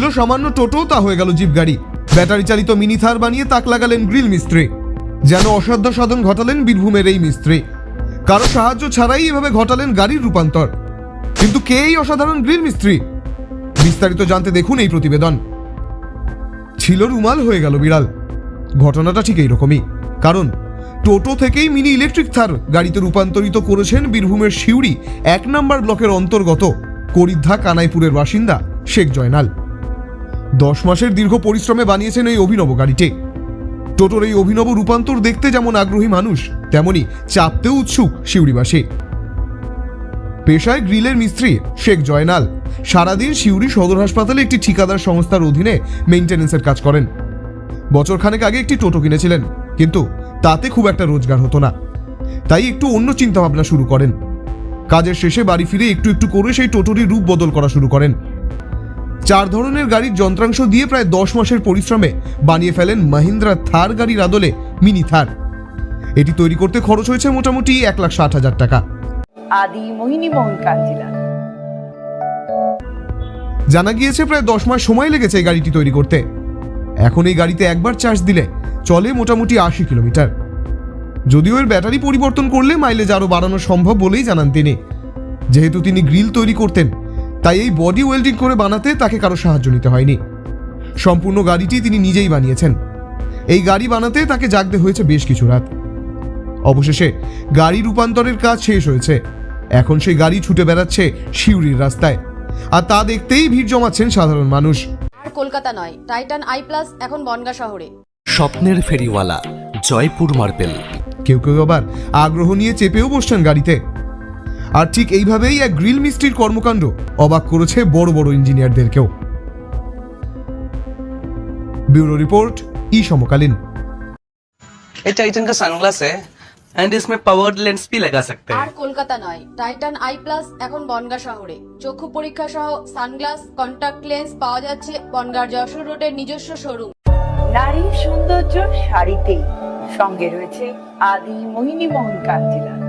ছিল সামান্য টোটো তা হয়ে গেল জিপ গাড়ি ব্যাটারি চালিত মিনি থার বানিয়ে তাক লাগালেন গ্রিল মিস্ত্রি। যেন অসাধ্য সাধন ঘটালেন বীরভূমের এই মিস্ত্রি। কারও সাহায্য ছাড়াই এভাবে ঘটালেন গাড়ির রূপান্তর। কিন্তু কে এই অসাধারণ গ্রিল মিস্ত্রি? বিস্তারিত জানতে দেখুন এই প্রতিবেদন। ছিল রুমাল হয়ে গেল বিড়াল। ঘটনাটা ঠিক এইরকমই। কারণ, টোটো থেকেই মিনি ইলেকট্রিক থার গাড়িতে রূপান্তরিত করেছেন বীরভূমের শিউরি এক নম্বর ব্লকের অন্তর্গত করিদ্ধা কানাইপুরের বাসিন্দা শেখ জয়নাল। দশ মাসের দীর্ঘ পরিশ্রমে বানিয়েছেন এই অভিনব গাড়িটি। টোটোর এই অভিনব রূপান্তর দেখতে যেমন আগ্রহী মানুষ, তেমনি চাপতেও উৎসুক শিউরিবাসী পেশায় গ্রিলের মিস্ত্রি শেখ জয়নাল সারাদিন শিউরি সদর হাসপাতালে একটি ঠিকাদার সংস্থার অধীনে মেইনটেনেন্সের কাজ করেন। বছরখানেক আগে একটি টোটো কিনেছিলেন, কিন্তু তাতে খুব একটা রোজগার হতো না। তাই একটু অন্য চিন্তাভাবনা শুরু করেন। কাজের শেষে বাড়ি ফিরে একটু একটু করে সেই টোটোটির রূপ বদল করা শুরু করেন। চার ধরনের গাড়ির যন্ত্রাংশ দিয়ে প্রায় দশ মাসের পরিশ্রমে বানিয়ে ফেলেন মাহিন্দ্রা থার গাড়ির আদলে মিনি থার। এটি তৈরি করতে খরচ হয়েছে মোটামুটি এক লাখ ষাট হাজার টাকা। আদি মোহিনী মোহন কাঞ্জিলাল। জানা গিয়েছে প্রায় দশ মাস সময় লেগেছে এই গাড়িটি তৈরি করতে। এখন এই গাড়িতে একবার চার্জ দিলে চলে মোটামুটি আশি কিলোমিটার। যদিও এর ব্যাটারি পরিবর্তন করলে মাইলেজ আরও বাড়ানো সম্ভব বলেই জানান তিনি। যেহেতু তিনি গ্রিল তৈরি করতেন তাই এই বডি ওয়েল্ডিং করে বানাতে তাকে কারও সাহায্য নিতে হয়নি। সম্পূর্ণ গাড়িটি তিনি নিজেই বানিয়েছেন। এই গাড়ি বানাতে তাকে জাগতে হয়েছে বেশ কিছু রাত। অবশেষে গাড়ি রূপান্তরের কাজ শেষ হয়েছে। এখন সেই গাড়ি ছুটে বেড়াচ্ছে শিউরির রাস্তায়। আর তা দেখতেই ভিড় জমাচ্ছেন সাধারণ মানুষ। আর কলকাতা নয় টাইটান আই প্লাস এখন বনগা শহরে। স্বপ্নের ফেরিওয়ালা জয়পুর মার্বেল। কেউ কেউ আবার আগ্রহ নিয়ে চেপেও বসছেন গাড়িতে। আর ঠিক এইভাবেই এক গ্রিল মিস্ত্রির কর্মকাণ্ড অবাক করেছে বড় বড় ইঞ্জিনিয়ারদেরকেও ব্যুরো রিপোর্ট ই সমকালীন ये टाइटन का सनग्लास है एंड इसमें पावर्ड लेंस भी लगा सकते আর हैं কলকাতা নয় টাইটান আই প্লাস এখন বনগা শহরে চক্ষু পরীক্ষা সহ সানগ্লাস কন্টাক্ট লেন্স পাওয়া যাচ্ছে বনগার যশোর রোডের নিজস্ব শোরুম নারীর সৌন্দর্য শাড়িতেই সঙ্গে রয়েছে আদি মোহিনী মোহন কাঞ্জিলাল